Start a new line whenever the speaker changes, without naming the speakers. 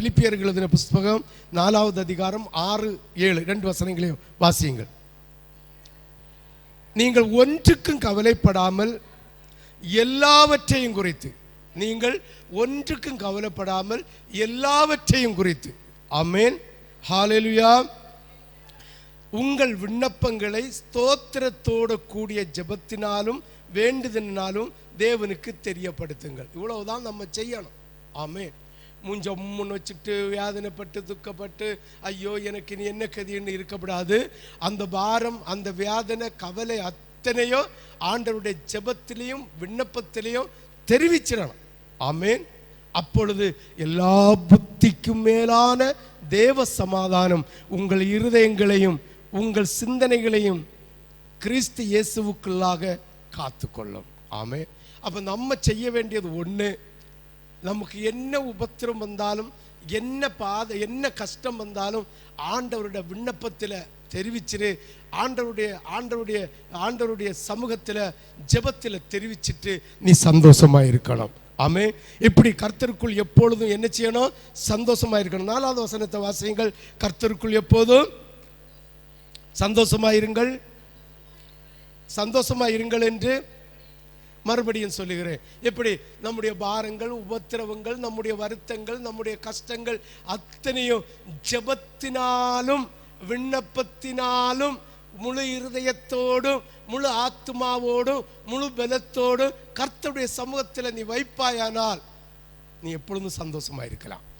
பிலிப்பியர்கள் எழுதின புஸ்தகம் நாலாவது அதிகாரம் ஆறு ஏழு ரெண்டு வசனங்களையும் வாசியுங்கள். நீங்கள் ஒன்றுக்கும் கவலைப்படாமல் எல்லாவற்றையும் குறித்து நீங்கள் ஒன்றுக்கும் கவலைப்படாமல் எல்லாவற்றையும் குறித்து அமேன் ஹalleluya. உங்கள் விண்ணப்பங்களை ஸ்தோத்திரத்தோடு கூடிய ஜபத்தினாலும் வேண்டுதலினாலும் தேவனுக்கு தெரியப்படுத்துங்கள். இவ்வளவுதான் நம்ம செய்யணும். ஆமென். மூஞ்ச முன் வச்சுட்டு வேதனைப்பட்டு துக்கப்பட்டு ஐயோ எனக்கு இனி என்ன கதின்னு இருக்கப்படாது. அந்த பாரம் அந்த வேதனை கவலை அத்தனையோ ஆண்டவருடைய ஜெபத்திலையும் விண்ணப்பத்திலையும் தெரிவிச்சிடணும் ஆமேன். அப்பொழுது எல்லா புத்திக்கும் மேலான தேவ சமாதானம் உங்கள் இருதயங்களையும் உங்கள் சிந்தனைகளையும் கிறிஸ்து இயேசுவுக்குள்ளாக காத்துக்கொள்ளும். ஆமே அப்போ நம்ம செய்ய வேண்டியது ஒன்று நமக்கு என்ன உபத்திரம் வந்தாலும் என்ன பாதை என்ன கஷ்டம் வந்தாலும் ஆண்டவருடைய விண்ணப்பத்தில் தெரிவிச்சிரு ஆண்டவருடைய ஆண்டவருடைய ஆண்டவருடைய சமூகத்தில் ஜெபத்தில் தெரிவிச்சிட்டு நீ சந்தோஷமா இருக்கணும். ஆமே. இப்படி கர்த்தருக்குள் எப்பொழுதும் என்ன செய்யணும்? சந்தோஷமா இருக்கணும். நாலாவது வசனத்தை வாசியுங்கள். கர்த்தருக்குள் எப்போதும் சந்தோஷமா இருங்கள். சந்தோஷமா இருங்கள் என்று மறுபடியும் சொல்லுகிறேன். எப்படி? நம்முடைய பாரங்கள் உபத்திரவங்கள் நம்முடைய வருத்தங்கள் நம்முடைய கஷ்டங்கள் அத்தனையும் ஜெபத்தினாலும் விண்ணப்பத்தினாலும் முழு இருதயத்தோடும் முழு ஆத்மாவோடும் முழு பலத்தோடும் கர்த்தருடைய சமூகத்தில் நீ வைப்பாயானால் நீ எப்பொழுதும் சந்தோஷமாக இருக்கலாம்.